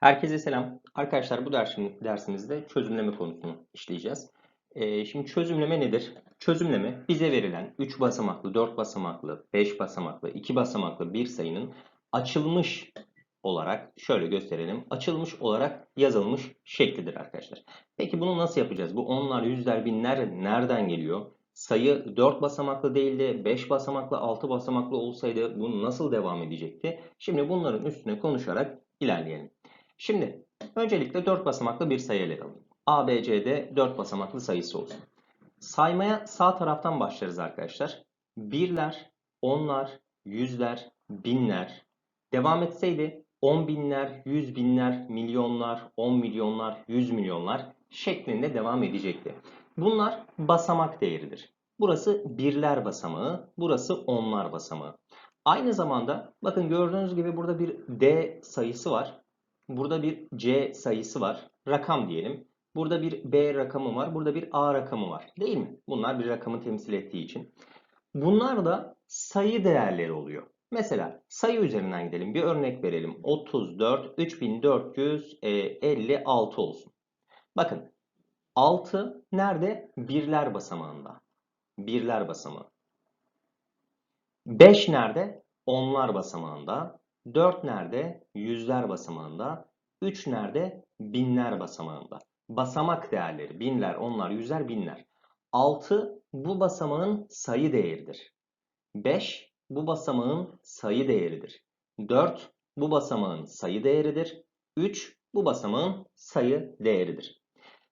Herkese selam. Arkadaşlar bu dersim, dersimizde çözümleme konusunu işleyeceğiz. Ee, şimdi çözümleme nedir? Çözümleme bize verilen 3 basamaklı, 4 basamaklı, 5 basamaklı, 2 basamaklı bir sayının açılmış olarak şöyle gösterelim. Açılmış olarak yazılmış şeklidir arkadaşlar. Peki bunu nasıl yapacağız? Bu onlar, yüzler, binler nereden geliyor? Sayı 4 basamaklı değil de 5 basamaklı, 6 basamaklı olsaydı bu nasıl devam edecekti? Şimdi bunların üstüne konuşarak ilerleyelim. Şimdi öncelikle 4 basamaklı bir sayı ele alalım. ABC'de 4 basamaklı sayısı olsun. Saymaya sağ taraftan başlarız arkadaşlar. Birler, onlar, yüzler, binler. Devam etseydi 10 binler, 100 binler, milyonlar, 10 milyonlar, 100 milyonlar şeklinde devam edecekti. Bunlar basamak değeridir. Burası birler basamağı, burası onlar basamağı. Aynı zamanda bakın gördüğünüz gibi burada bir D sayısı var. Burada bir C sayısı var. Rakam diyelim. Burada bir B rakamı var. Burada bir A rakamı var. Değil mi? Bunlar bir rakamı temsil ettiği için. Bunlar da sayı değerleri oluyor. Mesela sayı üzerinden gidelim. Bir örnek verelim. 34 3456 olsun. Bakın 6 nerede? Birler basamağında. Birler basamağı. 5 nerede? Onlar basamağında. 4 nerede? Yüzler basamağında. 3 nerede? Binler basamağında. Basamak değerleri binler, onlar, yüzler, binler. 6 bu basamağın sayı değeridir. 5 bu basamağın sayı değeridir. 4 bu basamağın sayı değeridir. 3 bu basamağın sayı değeridir.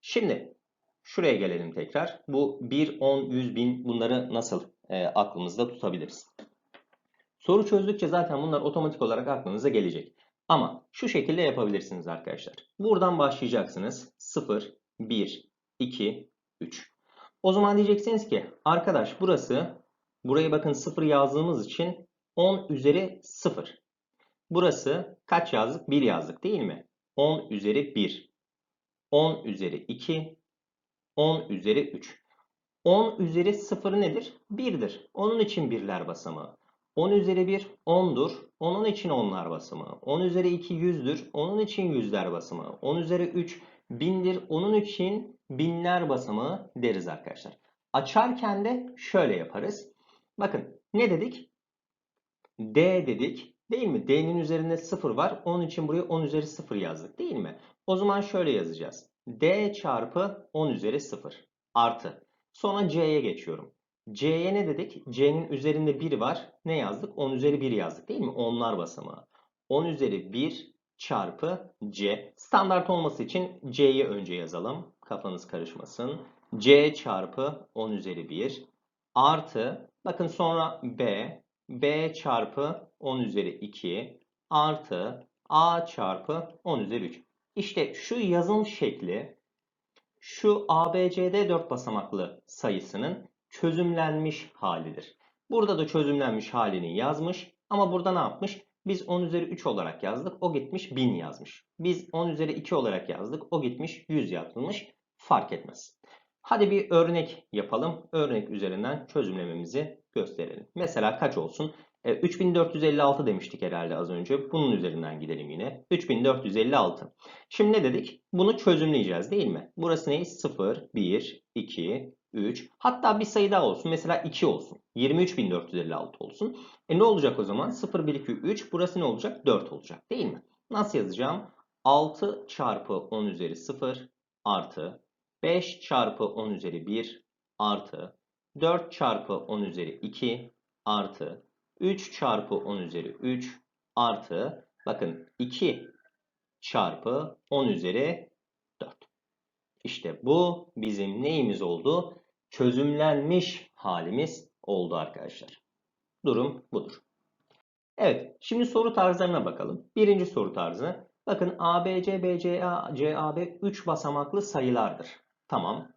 Şimdi şuraya gelelim tekrar. Bu 1, 10, 100, 1000 bunları nasıl e, aklımızda tutabiliriz? Soru çözdükçe zaten bunlar otomatik olarak aklınıza gelecek. Ama şu şekilde yapabilirsiniz arkadaşlar. Buradan başlayacaksınız. 0, 1, 2, 3. O zaman diyeceksiniz ki arkadaş burası burayı bakın 0 yazdığımız için 10 üzeri 0. Burası kaç yazdık? 1 yazdık değil mi? 10 üzeri 1. 10 üzeri 2. 10 üzeri 3. 10 üzeri 0 nedir? 1'dir. Onun için birler basamağı. 10 üzeri 1 10'dur. Onun için onlar basamağı. 10 üzeri 2 100'dür. Onun için yüzler basamağı. 10 üzeri 3 bindir. Onun için binler basamağı deriz arkadaşlar. Açarken de şöyle yaparız. Bakın ne dedik? D dedik. Değil mi? D'nin üzerinde 0 var. Onun için buraya 10 üzeri 0 yazdık. Değil mi? O zaman şöyle yazacağız. D çarpı 10 üzeri 0 artı. Sonra C'ye geçiyorum. C'ye ne dedik? C'nin üzerinde 1 var. Ne yazdık? 10 üzeri 1 yazdık değil mi? Onlar basamağı. 10 üzeri 1 çarpı C. Standart olması için C'yi önce yazalım. Kafanız karışmasın. C çarpı 10 üzeri 1 artı bakın sonra B. B çarpı 10 üzeri 2 artı A çarpı 10 üzeri 3. İşte şu yazım şekli şu ABCD 4 basamaklı sayısının çözümlenmiş halidir. Burada da çözümlenmiş halini yazmış ama burada ne yapmış? Biz 10 üzeri 3 olarak yazdık. O gitmiş 1000 yazmış. Biz 10 üzeri 2 olarak yazdık. O gitmiş 100 yazılmış. Fark etmez. Hadi bir örnek yapalım. Örnek üzerinden çözümlememizi gösterelim. Mesela kaç olsun? 3456 e, demiştik herhalde az önce. Bunun üzerinden gidelim yine. 3456. Şimdi ne dedik? Bunu çözümleyeceğiz değil mi? Burası ne? 0, 1, 2, 3. Hatta bir sayı daha olsun. Mesela 2 olsun. 23.456 olsun. E ne olacak o zaman? 0, 1, 2, 3. Burası ne olacak? 4 olacak değil mi? Nasıl yazacağım? 6 çarpı 10 üzeri 0 artı 5 çarpı 10 üzeri 1 artı 4 çarpı 10 üzeri 2 artı 3 çarpı 10 üzeri 3 artı bakın 2 çarpı 10 üzeri 4. İşte bu bizim neyimiz oldu? Çözümlenmiş halimiz oldu arkadaşlar. Durum budur. Evet, şimdi soru tarzlarına bakalım. Birinci soru tarzı. Bakın ABC, BCA, CAB 3 basamaklı sayılardır. Tamam.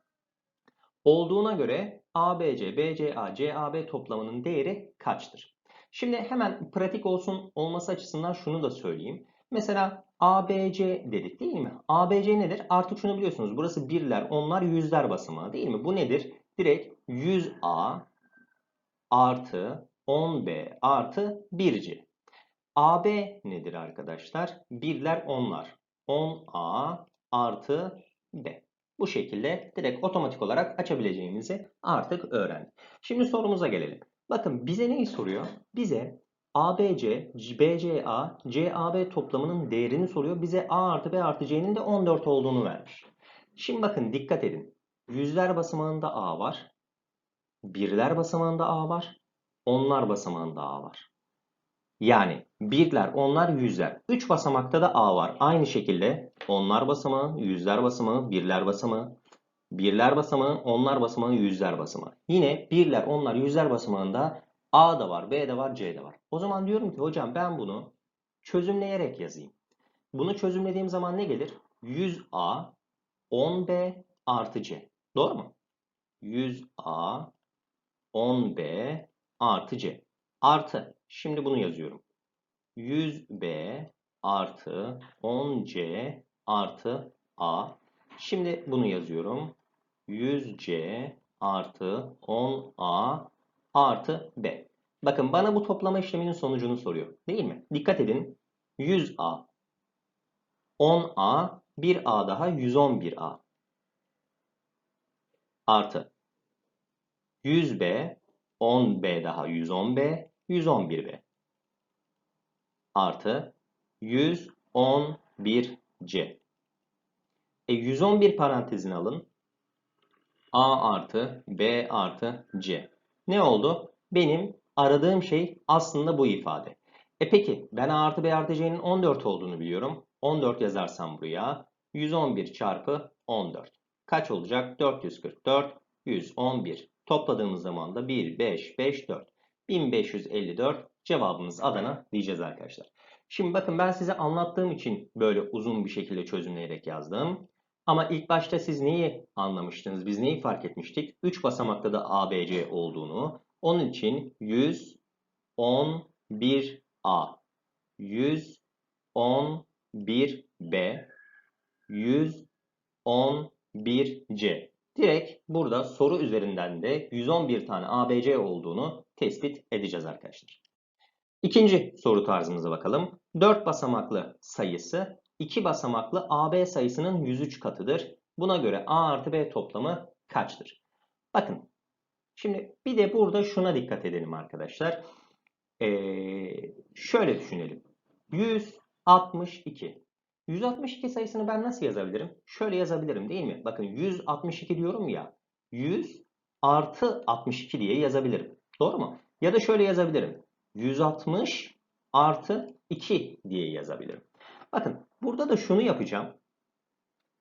Olduğuna göre ABC, BCA, CAB toplamının değeri kaçtır? Şimdi hemen pratik olsun olması açısından şunu da söyleyeyim. Mesela ABC dedik değil mi? ABC nedir? Artık şunu biliyorsunuz. Burası birler, onlar yüzler basamağı değil mi? Bu nedir? Direkt 100A artı 10B artı 1C. AB nedir arkadaşlar? Birler onlar. 10A artı B. Bu şekilde direkt otomatik olarak açabileceğimizi artık öğrendik. Şimdi sorumuza gelelim. Bakın bize neyi soruyor? Bize ABC, BCA, CAB toplamının değerini soruyor. Bize A artı B artı C'nin de 14 olduğunu vermiş. Şimdi bakın dikkat edin. Yüzler basamağında A var. Birler basamağında A var. Onlar basamağında A var. Yani birler, onlar, yüzler. 3 basamakta da A var. Aynı şekilde onlar basamağı, yüzler basamağı, birler basamağı, birler basamağı, onlar basamağı, yüzler basamağı. Yine birler, onlar, yüzler basamağında A da var, B de var, C de var. O zaman diyorum ki hocam ben bunu çözümleyerek yazayım. Bunu çözümlediğim zaman ne gelir? 100A 10B artı C. Doğru mu? 100A 10B artı C. Artı. Şimdi bunu yazıyorum. 100B artı 10C artı A. Şimdi bunu yazıyorum. 100C artı 10A artı B. Bakın bana bu toplama işleminin sonucunu soruyor. Değil mi? Dikkat edin. 100A 10A 1A daha 111A artı 100B 10B daha 110B 111B artı 111C. E 111 parantezine alın. A artı B artı C. Ne oldu? Benim aradığım şey aslında bu ifade. E peki ben A artı B artı C'nin 14 olduğunu biliyorum. 14 yazarsam buraya 111 çarpı 14. Kaç olacak? 444, 111. Topladığımız zaman da 1, 5, 5, 4. 1554 cevabımız Adana diyeceğiz arkadaşlar. Şimdi bakın ben size anlattığım için böyle uzun bir şekilde çözümleyerek yazdım. Ama ilk başta siz neyi anlamıştınız? Biz neyi fark etmiştik? 3 basamakta da ABC olduğunu. Onun için 111A, 111B, 111C. Direkt burada soru üzerinden de 111 tane ABC olduğunu tespit edeceğiz arkadaşlar. İkinci soru tarzımıza bakalım. 4 basamaklı sayısı 2 basamaklı AB sayısının 103 katıdır. Buna göre A artı B toplamı kaçtır? Bakın. Şimdi bir de burada şuna dikkat edelim arkadaşlar. Ee, şöyle düşünelim. 162. 162 sayısını ben nasıl yazabilirim? Şöyle yazabilirim değil mi? Bakın 162 diyorum ya. 100 artı 62 diye yazabilirim. Doğru mu? Ya da şöyle yazabilirim. 160 artı 2 diye yazabilirim. Bakın burada da şunu yapacağım.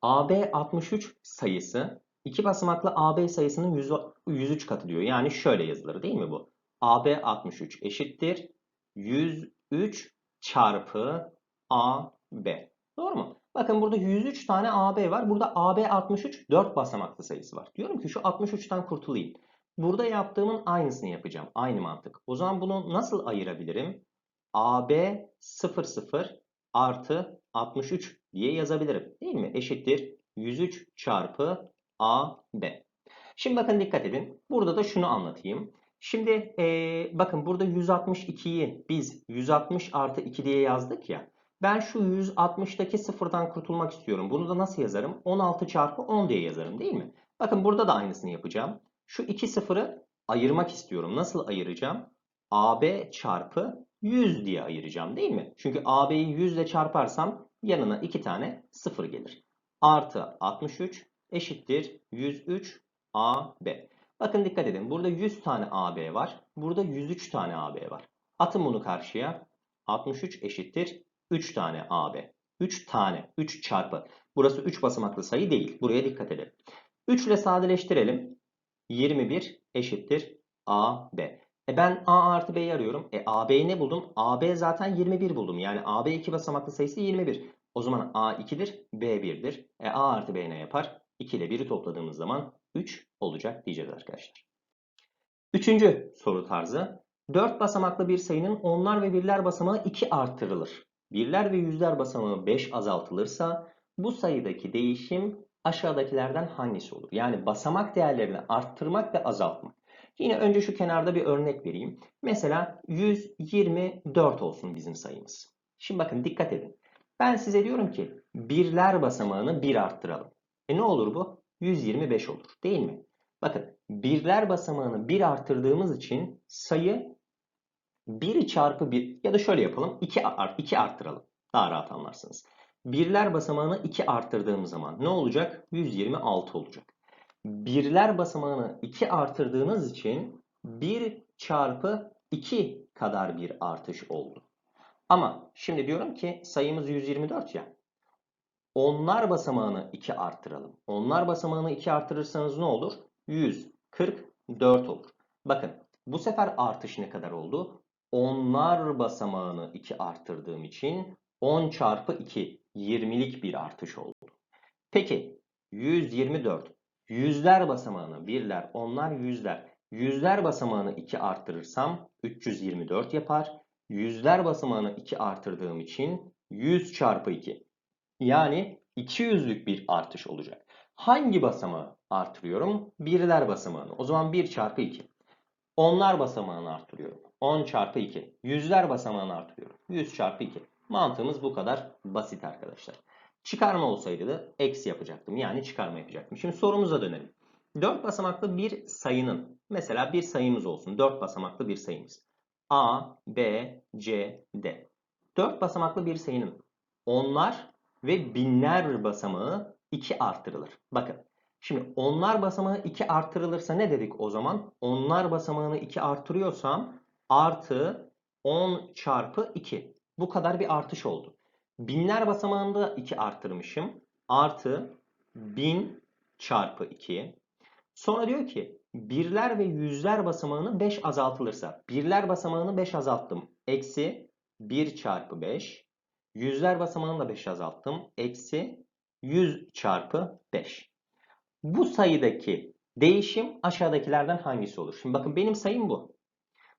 AB 63 sayısı 2 basamaklı AB sayısının 100, 103 katı diyor. Yani şöyle yazılır değil mi bu? AB 63 eşittir 103 çarpı AB. Doğru mu? Bakın burada 103 tane AB var. Burada AB 63 4 basamaklı sayısı var. Diyorum ki şu 63'ten kurtulayım. Burada yaptığımın aynısını yapacağım. Aynı mantık. O zaman bunu nasıl ayırabilirim? AB 00 artı 63 diye yazabilirim. Değil mi? Eşittir 103 çarpı AB. Şimdi bakın dikkat edin. Burada da şunu anlatayım. Şimdi ee, bakın burada 162'yi biz 160 artı 2 diye yazdık ya. Ben şu 160'daki sıfırdan kurtulmak istiyorum. Bunu da nasıl yazarım? 16 çarpı 10 diye yazarım değil mi? Bakın burada da aynısını yapacağım. Şu iki sıfırı ayırmak istiyorum. Nasıl ayıracağım? AB çarpı 100 diye ayıracağım değil mi? Çünkü AB'yi 100 ile çarparsam yanına iki tane sıfır gelir. Artı 63 eşittir 103 AB. Bakın dikkat edin. Burada 100 tane AB var. Burada 103 tane AB var. Atın bunu karşıya. 63 eşittir 3 tane AB. 3 tane. 3 çarpı. Burası 3 basamaklı sayı değil. Buraya dikkat edelim. 3 ile sadeleştirelim. 21 eşittir AB. E ben A artı B'yi arıyorum. E AB'yi ne buldum? AB zaten 21 buldum. Yani AB 2 basamaklı sayısı 21. O zaman A 2'dir, B 1'dir. E A artı B ne yapar? 2 ile 1'i topladığımız zaman 3 olacak diyeceğiz arkadaşlar. Üçüncü soru tarzı. 4 basamaklı bir sayının onlar ve birler basamağı 2 arttırılır. Birler ve yüzler basamağı 5 azaltılırsa bu sayıdaki değişim aşağıdakilerden hangisi olur? Yani basamak değerlerini arttırmak ve azaltmak. Yine önce şu kenarda bir örnek vereyim. Mesela 124 olsun bizim sayımız. Şimdi bakın dikkat edin. Ben size diyorum ki birler basamağını 1 arttıralım. E ne olur bu? 125 olur değil mi? Bakın birler basamağını 1 arttırdığımız için sayı 1 çarpı 1 ya da şöyle yapalım 2, art, 2 arttıralım. Daha rahat anlarsınız. Birler basamağını 2 arttırdığım zaman ne olacak? 126 olacak. Birler basamağını 2 arttırdığınız için 1 çarpı 2 kadar bir artış oldu. Ama şimdi diyorum ki sayımız 124 ya. Onlar basamağını 2 arttıralım. Onlar basamağını 2 arttırırsanız ne olur? 144 olur. Bakın bu sefer artış ne kadar oldu? Onlar basamağını 2 arttırdığım için 10 çarpı 2 20'lik bir artış oldu. Peki 124 yüzler basamağını birler onlar yüzler yüzler basamağını 2 arttırırsam 324 yapar. Yüzler basamağını 2 arttırdığım için 100 çarpı 2 yani 200'lük bir artış olacak. Hangi basamağı artırıyorum? Birler basamağını. O zaman 1 çarpı 2. Onlar basamağını artırıyorum. 10 çarpı 2. Yüzler basamağını artırıyorum. 100 çarpı 2. Mantığımız bu kadar basit arkadaşlar. Çıkarma olsaydı da eksi yapacaktım. Yani çıkarma yapacaktım. Şimdi sorumuza dönelim. 4 basamaklı bir sayının mesela bir sayımız olsun. 4 basamaklı bir sayımız. A, B, C, D. 4 basamaklı bir sayının onlar ve binler basamağı 2 artırılır. Bakın şimdi onlar basamağı 2 artırılırsa ne dedik o zaman? Onlar basamağını 2 artırıyorsam artı 10 çarpı 2. Bu kadar bir artış oldu. Binler basamağında 2 arttırmışım. Artı 1000 çarpı 2. Sonra diyor ki birler ve yüzler basamağını 5 azaltılırsa. Birler basamağını 5 azalttım. Eksi 1 çarpı 5. Yüzler basamağını da 5 azalttım. Eksi 100 çarpı 5. Bu sayıdaki değişim aşağıdakilerden hangisi olur? Şimdi bakın benim sayım bu.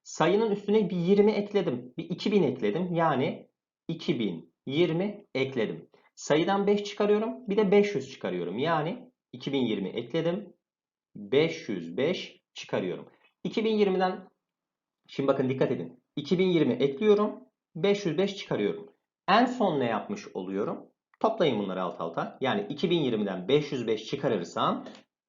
Sayının üstüne bir 20 ekledim. Bir 2000 ekledim. Yani 2020 ekledim. Sayıdan 5 çıkarıyorum. Bir de 500 çıkarıyorum. Yani 2020 ekledim. 505 çıkarıyorum. 2020'den şimdi bakın dikkat edin. 2020 ekliyorum. 505 çıkarıyorum. En son ne yapmış oluyorum? Toplayın bunları alt alta. Yani 2020'den 505 çıkarırsam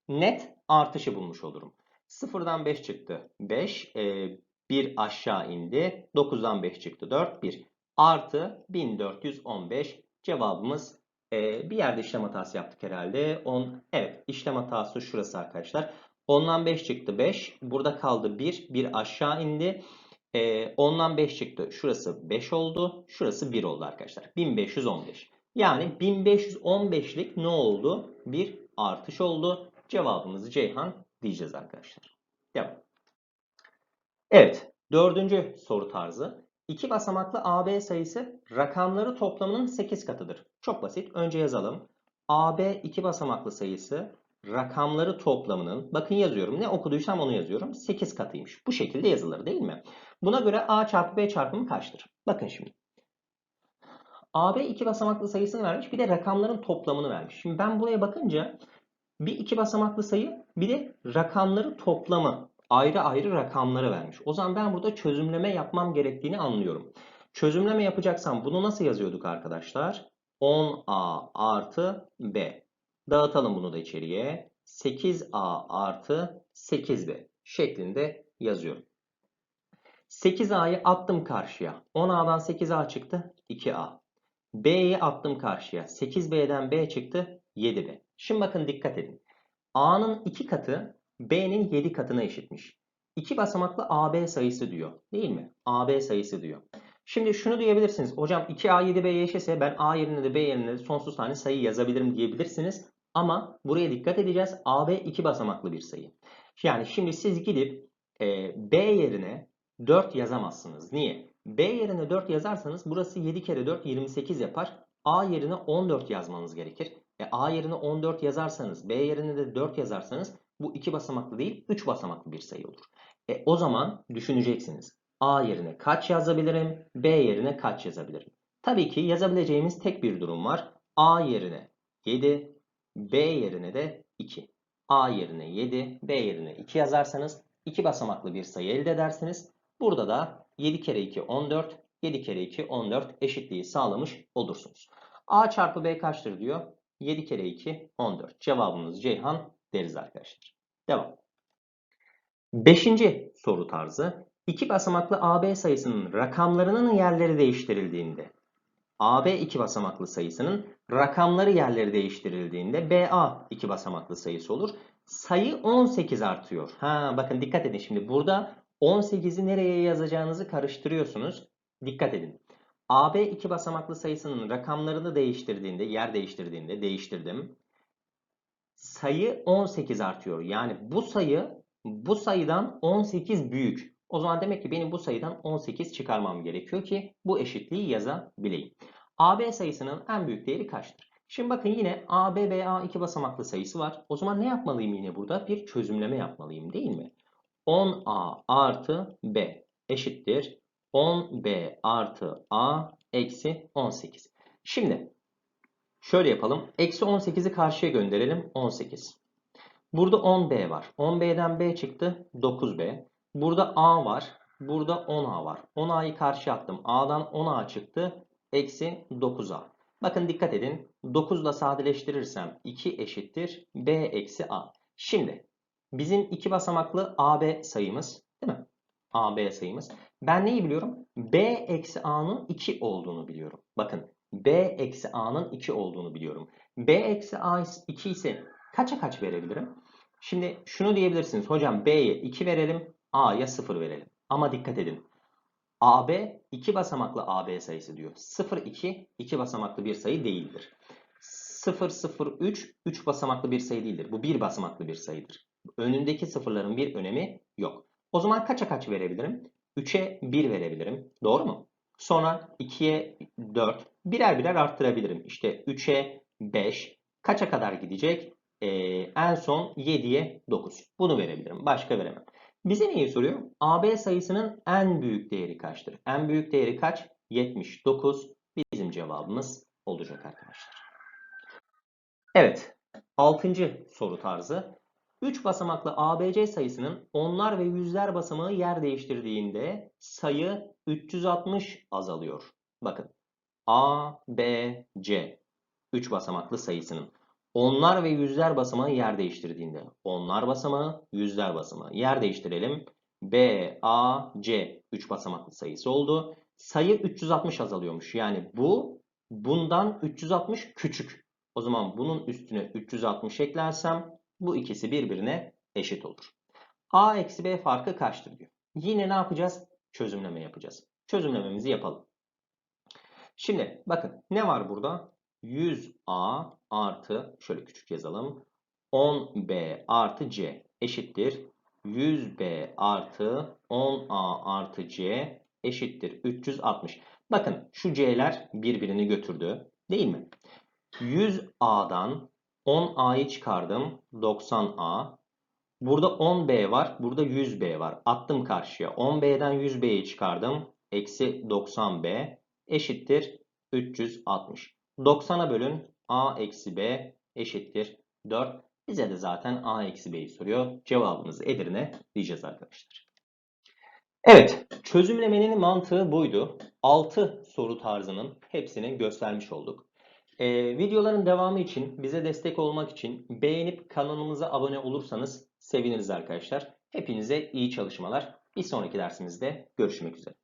net artışı bulmuş olurum. 0'dan 5 çıktı. 5. E, 1 aşağı indi. 9'dan 5 çıktı. 4. 1. Artı 1415. Cevabımız e, bir yerde işlem hatası yaptık herhalde. 10. Evet işlem hatası şurası arkadaşlar. 10'dan 5 çıktı 5. Burada kaldı 1. 1 aşağı indi. E, 10'dan 5 çıktı. Şurası 5 oldu. Şurası 1 oldu arkadaşlar. 1515. Yani 1515'lik ne oldu? Bir artış oldu. Cevabımızı Ceyhan diyeceğiz arkadaşlar. Devam. Evet. Dördüncü soru tarzı. İki basamaklı AB sayısı rakamları toplamının 8 katıdır. Çok basit. Önce yazalım. AB iki basamaklı sayısı rakamları toplamının, bakın yazıyorum ne okuduysam onu yazıyorum, 8 katıymış. Bu şekilde yazılır değil mi? Buna göre A çarpı B çarpımı kaçtır? Bakın şimdi. AB iki basamaklı sayısını vermiş, bir de rakamların toplamını vermiş. Şimdi ben buraya bakınca bir iki basamaklı sayı, bir de rakamları toplamı ayrı ayrı rakamları vermiş. O zaman ben burada çözümleme yapmam gerektiğini anlıyorum. Çözümleme yapacaksam bunu nasıl yazıyorduk arkadaşlar? 10A artı B. Dağıtalım bunu da içeriye. 8A artı 8B şeklinde yazıyorum. 8A'yı attım karşıya. 10A'dan 8A çıktı 2A. B'yi attım karşıya. 8B'den B çıktı 7B. Şimdi bakın dikkat edin. A'nın 2 katı B'nin 7 katına eşitmiş. 2 basamaklı AB sayısı diyor. Değil mi? AB sayısı diyor. Şimdi şunu diyebilirsiniz. Hocam 2A 7B'ye eşitse ben A yerine de B yerine de sonsuz tane sayı yazabilirim diyebilirsiniz. Ama buraya dikkat edeceğiz. AB 2 basamaklı bir sayı. Yani şimdi siz gidip e, B yerine 4 yazamazsınız. Niye? B yerine 4 yazarsanız burası 7 kere 4 28 yapar. A yerine 14 yazmanız gerekir. E, A yerine 14 yazarsanız B yerine de 4 yazarsanız bu 2 basamaklı değil 3 basamaklı bir sayı olur. E, o zaman düşüneceksiniz. A yerine kaç yazabilirim? B yerine kaç yazabilirim? Tabii ki yazabileceğimiz tek bir durum var. A yerine 7, B yerine de 2. A yerine 7, B yerine 2 yazarsanız 2 basamaklı bir sayı elde edersiniz. Burada da 7 kere 2 14, 7 kere 2 14 eşitliği sağlamış olursunuz. A çarpı B kaçtır diyor. 7 kere 2 14. Cevabımız Ceyhan deriz arkadaşlar. Devam. Beşinci soru tarzı. İki basamaklı AB sayısının rakamlarının yerleri değiştirildiğinde AB iki basamaklı sayısının rakamları yerleri değiştirildiğinde BA iki basamaklı sayısı olur. Sayı 18 artıyor. Ha bakın dikkat edin şimdi burada 18'i nereye yazacağınızı karıştırıyorsunuz. Dikkat edin. AB iki basamaklı sayısının rakamlarını değiştirdiğinde, yer değiştirdiğinde değiştirdim. Sayı 18 artıyor. Yani bu sayı bu sayıdan 18 büyük. O zaman demek ki benim bu sayıdan 18 çıkarmam gerekiyor ki bu eşitliği yazabileyim. AB sayısının en büyük değeri kaçtır? Şimdi bakın yine AB ve A iki basamaklı sayısı var. O zaman ne yapmalıyım yine burada? Bir çözümleme yapmalıyım değil mi? 10A artı B eşittir 10B artı A eksi 18. Şimdi şöyle yapalım. Eksi 18'i karşıya gönderelim. 18. Burada 10B var. 10B'den B çıktı. 9B. Burada A var. Burada 10A var. 10A'yı karşıya attım. A'dan 10A çıktı. Eksi 9A. Bakın dikkat edin. 9 ile sadeleştirirsem 2 eşittir. B eksi A. Şimdi bizim iki basamaklı AB sayımız değil mi? AB sayımız. Ben neyi biliyorum? B eksi A'nın 2 olduğunu biliyorum. Bakın B eksi A'nın 2 olduğunu biliyorum. B eksi A 2 ise kaça kaç verebilirim? Şimdi şunu diyebilirsiniz. Hocam B'ye 2 verelim. A'ya 0 verelim. Ama dikkat edin. AB 2 basamaklı AB sayısı diyor. 0, 2, 2 basamaklı bir sayı değildir. 0, 0, 3, 3 basamaklı bir sayı değildir. Bu 1 basamaklı bir sayıdır. Önündeki sıfırların bir önemi yok. O zaman kaça kaç verebilirim? 3'e 1 verebilirim. Doğru mu? Sonra 2'ye 4. Birer birer arttırabilirim. İşte 3'e 5. Kaça kadar gidecek? Ee, en son 7'ye 9. Bunu verebilirim. Başka veremem. Bize neyi soruyor? AB sayısının en büyük değeri kaçtır? En büyük değeri kaç? 79. Bizim cevabımız olacak arkadaşlar. Evet. 6. soru tarzı. 3 basamaklı ABC sayısının onlar ve yüzler basamağı yer değiştirdiğinde sayı 360 azalıyor. Bakın. A, B, C. 3 basamaklı sayısının onlar ve yüzler basamağı yer değiştirdiğinde onlar basamağı, yüzler basamağı yer değiştirelim. B, A, C 3 basamaklı sayısı oldu. Sayı 360 azalıyormuş. Yani bu bundan 360 küçük. O zaman bunun üstüne 360 eklersem bu ikisi birbirine eşit olur. A eksi B farkı kaçtır diyor. Yine ne yapacağız? Çözümleme yapacağız. Çözümlememizi yapalım. Şimdi bakın ne var burada? 100A artı şöyle küçük yazalım. 10B artı C eşittir. 100B artı 10A artı C eşittir 360. Bakın şu C'ler birbirini götürdü. Değil mi? 100A'dan 10A'yı çıkardım. 90A. Burada 10B var. Burada 100B var. Attım karşıya. 10B'den 100B'yi çıkardım. Eksi 90B eşittir 360. 90'a bölün A eksi B eşittir 4. Bize de zaten A eksi B'yi soruyor. Cevabımız Edirne diyeceğiz arkadaşlar. Evet, çözümlemenin mantığı buydu. 6 soru tarzının hepsini göstermiş olduk. Ee, videoların devamı için, bize destek olmak için beğenip kanalımıza abone olursanız seviniriz arkadaşlar. Hepinize iyi çalışmalar. Bir sonraki dersimizde görüşmek üzere.